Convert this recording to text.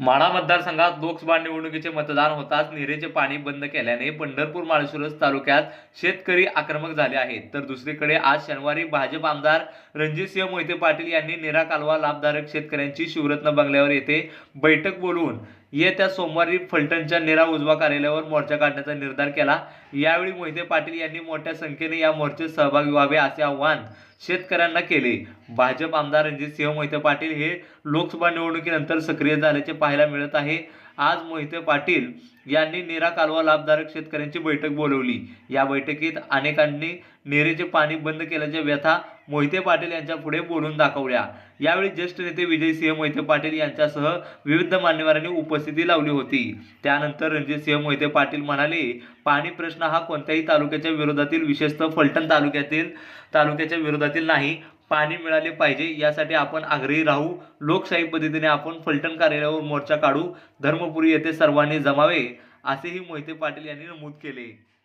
माढा मतदारसंघात लोकसभा निवडणुकीचे मतदान होताच निरेचे पाणी बंद केल्याने पंढरपूर माळशिरस तालुक्यात शेतकरी आक्रमक झाले आहेत. तर दुसरीकडे आज शनिवारी भाजप आमदार रणजितसिंह मोहिते पाटील यांनी निरा कालवा लाभधारक शेतकऱ्यांची शिवरत्न बंगल्यावर येथे बैठक बोलवून येत्या सोमवारी फलटणच्या नेरा उजवा कार्यालयावर मोर्चा काढण्याचा निर्धार केला. यावेळी मोहिते पाटील यांनी मोठ्या संख्येने या मोर्चेत सहभागी व्हावे असे आवाहन शेतकऱ्यांना केले. भाजप आमदार रणजित सिंह मोहिते पाटील हे लोकसभा निवडणुकीनंतर सक्रिय झाल्याचे पाहायला मिळत आहे. आज मोहिते पाटील यांनी नेरा कालवा लाभधारक शेतकऱ्यांची बैठक बोलवली. या बैठकीत अनेकांनी नेरेचे पाणी बंद केल्याच्या व्यथा मोहिते पाटील यांच्या पुढे बोलून दाखवल्या. यावेळी ज्येष्ठ नेते विजयसिंह मोहिते पाटील यांच्यासह विविध मान्यवरांनी उपस्थिती लावली होती. त्यानंतर रणजितसिंह मोहिते पाटील म्हणाले पाणी प्रश्न हा कोणत्याही तालुक्याच्या विरोधातील विशेषतः फलटण तालुक्यातील तालुक्याच्या विरोधातील नाही. पाणी मिळाले पाहिजे यासाठी आपण आग्रही राहू. लोकशाही पद्धतीने आपण फलटण कार्यालयावर मोर्चा काढू. धर्मपुरी येथे सर्वांनी जमावे असेही मोहिते पाटील यांनी नमूद केले.